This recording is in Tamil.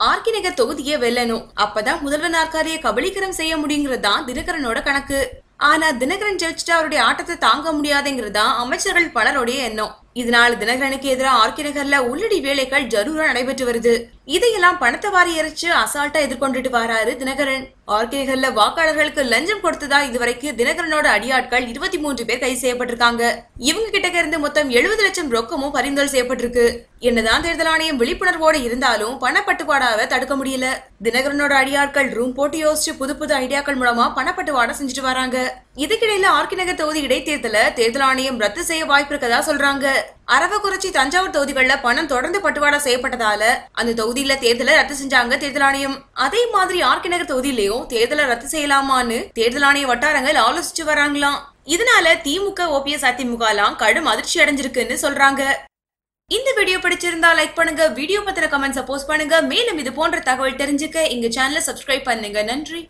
ஆர்கிநகர் தொகுதியை வெல்லணும். அப்பதான் முதல்வர் நாற்காலியை கபலீகரம் செய்ய முடியுங்கிறது தான் தினகரனோட கணக்கு. ஆனா தினகரன் ஜெயிச்சுட்டு அவருடைய ஆட்டத்தை தாங்க முடியாதுங்கிறதா தான் அமைச்சர்கள் பலருடைய எண்ணம். இதனால் தினகரனுக்கு எதிராக ஆர்கே நகர்ல உள்ளடி வேலைகள் ஜரூரா நடைபெற்று வருது. இதையெல்லாம் பணத்தை வாரி எரிச்சு அசால்ட்டா எதிர்கொண்டுட்டு வராரு தினகரன். ஆர்கே நகர்ல வாக்காளர்களுக்கு லஞ்சம் கொடுத்ததா இதுவரைக்கும் தினகரனோட அடியாட்கள் இருபத்தி மூன்று பேர் கைது செய்யப்பட்டிருக்காங்க. இவங்க கிட்ட இருந்து மொத்தம் எழுபது லட்சம் ரொக்கமும் பறிமுதல் செய்யப்பட்டிருக்கு. என்னதான் தேர்தல் ஆணையம் விழிப்புணர்வோட இருந்தாலும் பணப்பட்டுவாடாவை தடுக்க முடியல. தினகரனோட அடியாட்கள் ரூம் போட்டு யோசிச்சு புது புது ஐடியாக்கள் மூலமா பணப்பட்டுவாடா செஞ்சுட்டு வராங்க. இதுக்கிடையில ஆர்கிநகர் தொகுதி இடைத்தேர்தல தேர்தல் ஆணையம் ரத்து செய்ய வாய்ப்பு இருக்கதா சொல்றாங்க. அரவக்குறிச்சி தஞ்சாவூர் தொகுதிகளில் பணம் தொடர்ந்து பட்டுவாடா செய்யப்பட்டதால அந்த தொகுதியில தேர்தலை ரத்து செஞ்சாங்க தேர்தல் ஆணையம். அதே மாதிரி ஆர்கே நகர் தேர்தலை ரத்து செய்யலாமான்னு தேர்தல் ஆணைய வட்டாரங்கள் ஆலோசிச்சு வராங்களாம். இதனால திமுக ஓபிஎஸ் அதிமுக எல்லாம் கடும் அதிர்ச்சி அடைஞ்சிருக்குன்னு சொல்றாங்க. இந்த வீடியோ பிடிச்சிருந்தா லைக் பண்ணுங்க வீடியோ பத்திர கமெண்ட்ஸ் போஸ்ட் பண்ணுங்க. மேலும் இது போன்ற தகவல் தெரிஞ்சுக்க எங்க சேனலை சப்ஸ்கிரைப் பண்ணுங்க. நன்றி.